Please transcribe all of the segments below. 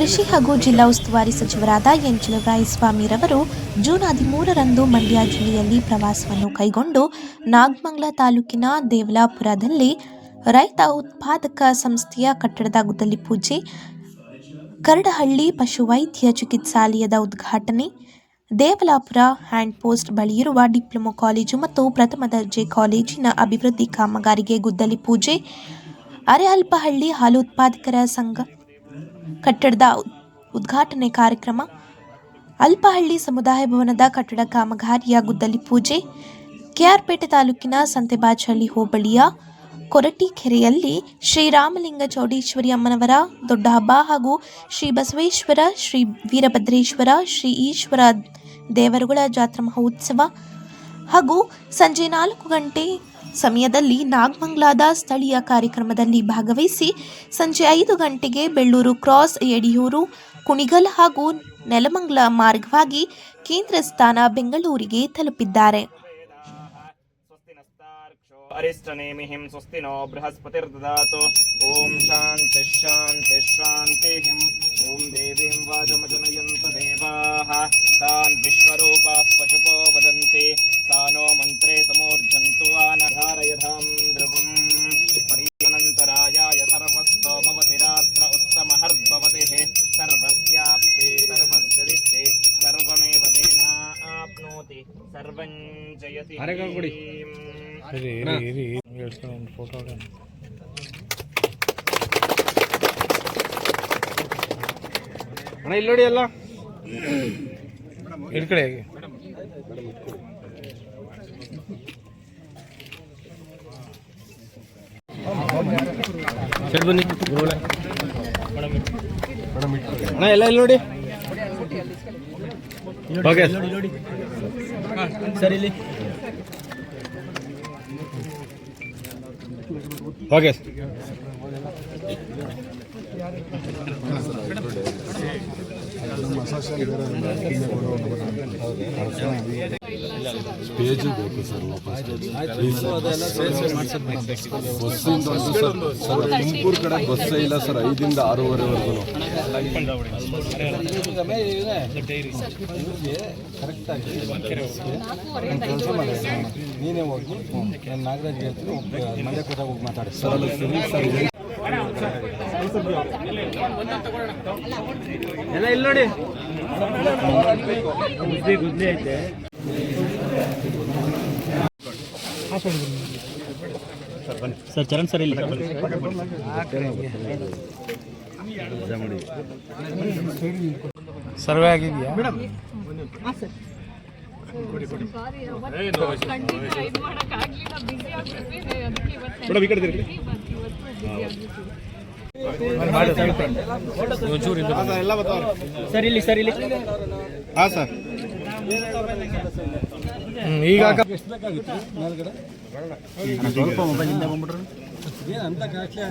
ಕೃಷಿ ಹಾಗೂ ಜಿಲ್ಲಾ ಉಸ್ತುವಾರಿ ಸಚಿವರಾದ ಎನ್ ಸ್ವಾಮಿರವರು ಜೂನ್ ಹದಿಮೂರರಂದು ಮಂಡ್ಯ ಜಿಲ್ಲೆಯಲ್ಲಿ ಪ್ರವಾಸವನ್ನು ಕೈಗೊಂಡು ನಾಗಮಂಗ್ಲ ತಾಲೂಕಿನ ದೇವಲಾಪುರದಲ್ಲಿ ರೈತ ಉತ್ಪಾದಕ ಸಂಸ್ಥೆಯ ಕಟ್ಟಡದ ಗುದ್ದಲಿ ಪೂಜೆ, ಕರಡಹಳ್ಳಿ ಪಶುವೈದ್ಯ ಚಿಕಿತ್ಸಾಲಯದ ಉದ್ಘಾಟನೆ, ದೇವಲಾಪುರ ಹ್ಯಾಂಡ್ ಪೋಸ್ಟ್ ಬಳಿಯಿರುವ ಡಿಪ್ಲೊಮೊ ಕಾಲೇಜು ಮತ್ತು ಪ್ರಥಮ ದರ್ಜೆ ಕಾಲೇಜಿನ ಅಭಿವೃದ್ಧಿ ಕಾಮಗಾರಿಗೆ ಗುದ್ದಲಿ ಪೂಜೆ ಅರೆಅಲ್ಪಹಳ್ಳಿ ಹಾಲು ಉತ್ಪಾದಕರ ಸಂಘ ಕಟ್ಟಡದ ಉದ್- ಉದ್ಘಾಟನೆ ಕಾರ್ಯಕ್ರಮ. ಅಲ್ಪಹಳ್ಳಿ ಸಮುದಾಯ ಭವನದ ಕಟ್ಟಡ ಕಾಮಗಾರಿಯ ಗುದ್ದಲಿ ಪೂಜೆ. ಕೆಆರ್ಪೇಟೆ ತಾಲೂಕಿನ ಸಂತೆಬಾಚಹಳ್ಳಿ ಹೋಬಳಿಯ ಕೊರಟಿಕೆರೆಯಲ್ಲಿ ಶ್ರೀರಾಮಲಿಂಗ ಚೌಡೇಶ್ವರಿ ಅಮ್ಮನವರ ದೊಡ್ಡ ಹಬ್ಬ ಹಾಗೂ ಶ್ರೀ ಬಸವೇಶ್ವರ, ಶ್ರೀ ವೀರಭದ್ರೇಶ್ವರ, ಶ್ರೀ ಈಶ್ವರ ದೇವರುಗಳ ಜಾತ್ರಾ ಮಹೋತ್ಸವ ಹಾಗೂ ಸಂಜೆ ನಾಲ್ಕು ಗಂಟೆ ಸಮಯದಲ್ಲಿ ನಾಗಮಂಗ್ಲಾದ ಸ್ಥಳೀಯ ಕಾರ್ಯಕ್ರಮದಲ್ಲಿ ಭಾಗವಹಿಸಿ ಸಂಜೆ ಐದು ಗಂಟೆಗೆ ಬೆಳ್ಳೂರು ಕ್ರಾಸ್ ಯಡಿಯೂರು, ಕುಣಿಗಲ್ ಹಾಗೂ ನೆಲಮಂಗ್ಲ ಮಾರ್ಗವಾಗಿ ಕೇಂದ್ರ ಸ್ಥಾನ ಬೆಂಗಳೂರಿಗೆ ತಲುಪಿದ್ದಾರೆ. ಸ್ವಸ್ತಿನೋ ಓಂ ಹಿಂ. ಓಂ ತಾನ್ ಪಶುಪೋ ವದಂತಿ. ಸಾನೋ ಮಂತ್ರೇ ಸಮೋರ್ಜಂತು नो मन्त्रे समूर्जन्तु वानधारयधां ध्रुवम् परीयनन्तरायाय सर्वस्तोमवतिरात्र उत्तमहर्भवतिः सर्वस्याप्ते सर्वस्य दिष्टे सर्वमेव तेन आप्नोति सर्वं जयति ಇರಿ ಇರಿ ಇರಿ ಹೇಳ್ಸ್ಕೊಂಡು ಒಂದು ಫೋಟೋ ಅಣ್ಣ ಇಲ್ಲಿ ನೋಡಿ ಅಲ್ಲ ಈ ಕಡೆ ಹೇಗೆ ಬನ್ನಿ ಅಣ್ಣ ಎಲ್ಲ ಇಲ್ಲಿ ನೋಡಿ. ಓಕೆ. ಸರಿ ಇಲ್ಲಿ. ಓಕೆ. ಪೇಜ್ ಬೇಕು ಸರ್ ವಾಪಸ್. ಬಸ್ಸಿಂದ ಒಂದು ಸರ್ ಸರ್ ತುಮಕೂರು ಕಡೆ ಬಸ್ಸೇ ಇಲ್ಲ ಸರ್ ಐದಿಂದ ಆರೂವರೆವರೆಗೂ. ನೀನೇ ಹೋಗಿ ನಾನು ನಾಗರಾಜ್ ಹೇಳ್ತೀನಿ ಮಂಡ್ಯ ಕೂಡ ಹೋಗಿ ಮಾತಾಡಿ ಸರ್ ಅಲ್ಲಿ ಸರ್. ಎಲ್ಲ ಇಲ್ಲಿ ನೋಡಿ. ಗುದ್ದಿ ಗುದ್ದಿ ಐತೆ ಸರ್ ಚರಣ್ ಸರ್ ಇಲ್ಲಿ. ಸರ್ವೆ ಆಗಿದೆಯಾ? ಸರ್ ಇಲ್ಲಿ ಸರ್ ಇಲ್ಲಿ. ಹಾ ಸರ್. ಈಗ ಎಷ್ಟು ಬೇಕಾಗಿತ್ತು ಮೇಲ್ಗಡೆ ಸ್ವಲ್ಪ ಮೊಬೈಲಿಂದ ಬಂದ್ಬಿಟ್ರು. ಏನು ಅಂತ ಕಾಸ್ಟ್ಲಿ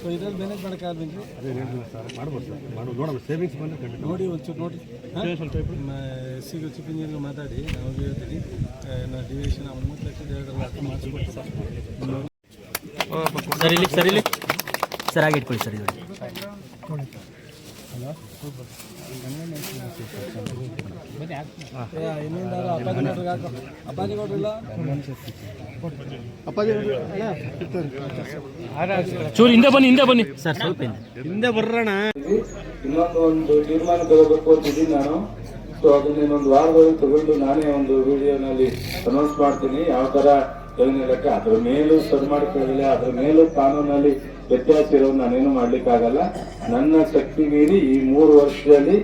ಸೊ ಇದ್ರಲ್ಲಿ ಮ್ಯಾನೇಜ್ ಮಾಡೋಕ್ಕಾಗಲ್ರಿ ನೋಡಿ ಒಂಚೂರು ನೋಡಿ. ಸಿಗೋ ಇಂಜಿನಿಯರ್ ಮಾತಾಡಿ ನಾವು ಹೇಳ್ತೀನಿ ಡಿವಿಷನ್ ಮೂವತ್ತು ಲಕ್ಷದ ಹೇಳಿದ್ರಲ್ಲ ಮಾಡಿಸ್ಕೊಡ್ತೀವಿ. ಸರ್ ಇಲ್ಲಿ ಸರ್ ಇಲ್ಲಿ. ಸರ್ ಹಾಗೆ ಇಟ್ಕೊಳ್ಳಿ ಸರ್ ಇದು ಚೂರು ಹಿಂದೆ ಬನ್ನಿ ಹಿಂದೆ ಬನ್ನಿ. ಸರ್ ಸ್ವಲ್ಪ ಹಿಂದೆ. ಬರ್ರಣ ಇನ್ನೊಂದು ಒಂದು ತೀರ್ಮಾನ ತಗೋಬೇಕು ಅಂತಿದ್ದೀನಿ ನಾನು. ಸೊ ಅದನ್ನ ಇನ್ನೊಂದು ವಾರದಲ್ಲಿ ತಗೊಂಡು ನಾನೇ ಒಂದು ವಿಡಿಯೋನಲ್ಲಿ ಅನೌನ್ಸ್ ಮಾಡ್ತೀನಿ. ಯಾವ ತರ ಲೆಕ್ಕ, ಅದ್ರ ಮೇಲೂ ಸರ್ ಮಾಡ್ಕೊಳ್ಳಿಲ್ಲ, ಅದ್ರ ಮೇಲೂ ಕಾನೂನಲ್ಲಿ ವ್ಯತ್ಯಾಸ ಇರೋದು ನಾನೇನು ಮಾಡ್ಲಿಕ್ಕಾಗಲ್ಲ. ನನ್ನ ಶಕ್ತಿ ಮೀರಿ ಈ ಮೂರು ವರ್ಷದಲ್ಲಿ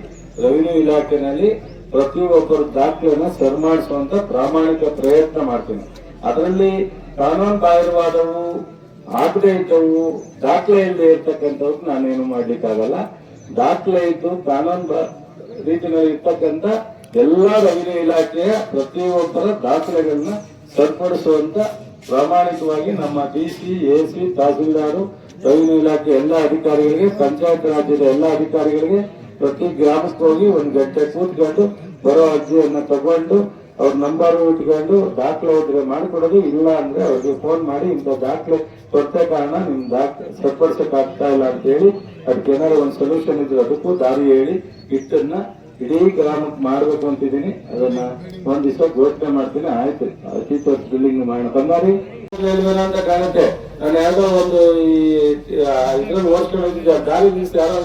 ರೆವಿನ್ಯೂ ಇಲಾಖೆನಲ್ಲಿ ಪ್ರತಿಯೊಬ್ಬರ ದಾಖಲೆಯನ್ನ ಸರ್ ಮಾಡಿಸುವಂತ ಪ್ರಾಮಾಣಿಕ ಪ್ರಯತ್ನ ಮಾಡ್ತೀನಿ. ಅದರಲ್ಲಿ ಕಾನೂನು ಬಾಹಿರವಾದವು, ಆಗದೆ ಇದ್ದವು, ದಾಖಲೆ ಇಲ್ಲದೆ ಇರ್ತಕ್ಕಂಥವ್ರು ನಾನೇನು ಮಾಡ್ಲಿಕ್ಕಾಗಲ್ಲ. ದಾಖಲೆ ಇದ್ದು ಕಾನೂನು ರೀತಿಯಲ್ಲಿ ಇರ್ತಕ್ಕಂಥ ಎಲ್ಲಾ ರೆವಿನ್ಯೂ ಇಲಾಖೆಯ ಪ್ರತಿಯೊಬ್ಬರ ದಾಖಲೆಗಳನ್ನ ಸರಿಪಡಿಸುವಂತ ಪ್ರಾಮಾಣಿಕವಾಗಿ ನಮ್ಮ D C A C tahsildar, railway ಇಲಾಖೆ ಎಲ್ಲ ಅಧಿಕಾರಿಗಳಿಗೆ, ಪಂಚಾಯತ್ ರಾಜ್ಯದ ಎಲ್ಲ ಅಧಿಕಾರಿಗಳಿಗೆ ಪ್ರತಿ ಗ್ರಾಮಕ್ಕೆ ಹೋಗಿ ಒಂದು ಗಂಟೆ ಕೂತ್ಕೊಂಡು ಬರೋ ಅರ್ಜಿಯನ್ನು ತಗೊಂಡು ಅವ್ರ ನಂಬರ್ ಇಟ್ಕೊಂಡು ದಾಖಲೆ ಹೋದ್ರೆ ಮಾಡಿಕೊಡೋದು, ಇಲ್ಲ ಅಂದ್ರೆ ಅವ್ರಿಗೆ ಫೋನ್ ಮಾಡಿ ಇಂಥ ದಾಖಲೆ ಕೊಟ್ಟ ಕಾರಣ ನಿಮ್ ದಾಖಲೆ ಸರಿಪಡಿಸಕ್ ಆಗ್ತಾ ಇಲ್ಲ ಅಂತ ಹೇಳಿ ಅದಕ್ಕೆ ಏನಾದ್ರು ಒಂದು ಸೊಲ್ಯೂಷನ್ ಇದ್ರೆ ಅದಕ್ಕೂ ದಾರಿ ಹೇಳಿ, ಇಟ್ಟನ್ನ ಇಡೀ ಗ್ರಾಮಕ್ಕೆ ಮಾಡ್ಬೇಕು ಅಂತಿದ್ದೀನಿ. ಅದನ್ನ ಒಂದ್ ದಿವಸ ಘೋಷಣೆ ಮಾಡ್ತೀನಿ. ಆಯ್ತು. ಅತಿ ತೋರ್ಸ್ ಬಿಲ್ಡಿಂಗ್ ಮಾಡೋಣ. ಬಂದಾರಿ ಅಂತ ಕಾಣುತ್ತೆ. ನಾನು ಯಾವ್ದೋ ಒಂದು ಈ ಇದ್ರಲ್ಲಿ ಓಡಿಸ್ಕೊಂಡು ಗಾಳಿ ನಿಲ್ಸಿ ಯಾರೋ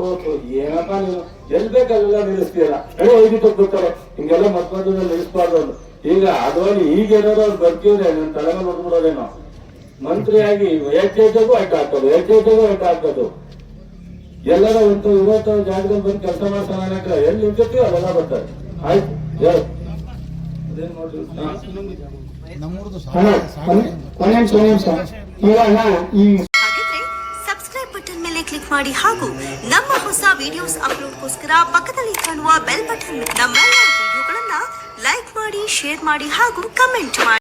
ಹೋಗ್ತು ಏನಪ್ಪ ನೀನು? ಎಲ್ ಬೇಕಲ್ಲೆಲ್ಲ ನಿಲ್ಲಿಸ್ತೀಯಲ್ಲ? ಅದೇ ಹೋಗಿತ್ತು ಗೊತ್ತಾರೆ ಹಿಂಗೆಲ್ಲ ಮತ್ತೊಂದು ನಿಲ್ಲಿಸ್ಬಾರ್ದು ಅಂತ ಈಗ ಅದರಲ್ಲಿ ಈಗ ಏನಾದ್ರು ಅವ್ರು ಬರ್ತಿದ್ರೆ ನನ್ನ ತಲೆ ಮೇಲೆ ಹೊಡ್ಬಿಡೋದೇನೋ ಮಂತ್ರಿಯಾಗಿ, ಎಚ್ ಆಗ್ತದೆ. ಹಾಕೋದು ಎಚ್ ಅಡ್ಡ ಹಾಕೋದು ಎಲ್ಲರ ಒಂದು ಇವತ್ತು ಜಾಗದಲ್ಲಿ ಬಂದು ಕೆಲಸ ಮಾಡ್ತಾನೆ ಅನ್ನಕ ಎಲ್ಲಿ ನಿಂತಿರ್ತೀವಿ ಅವೆಲ್ಲ ಬರ್ತಾರೆ. ಆಯ್ತು ಸಬ್ಸ್ಕ್ರೈಬ್ ಬಟನ್ ಮೇಲೆ ಕ್ಲಿಕ್ ಮಾಡಿ ಹಾಗೂ ನಮ್ಮ ಹೊಸ ವಿಡಿಯೋಸ್ ಅಪ್ಲೋಡ್ಗೋಸ್ಕರ ಪಕ್ಕದಲ್ಲಿ ಕಾಣುವ ಬೆಲ್ ಬಟನ್ ನಮ್ಮ ವಿಡಿಯೋಗಳನ್ನ ಲೈಕ್ ಮಾಡಿ ಶೇರ್ ಮಾಡಿ ಹಾಗೂ ಕಮೆಂಟ್ ಮಾಡಿ.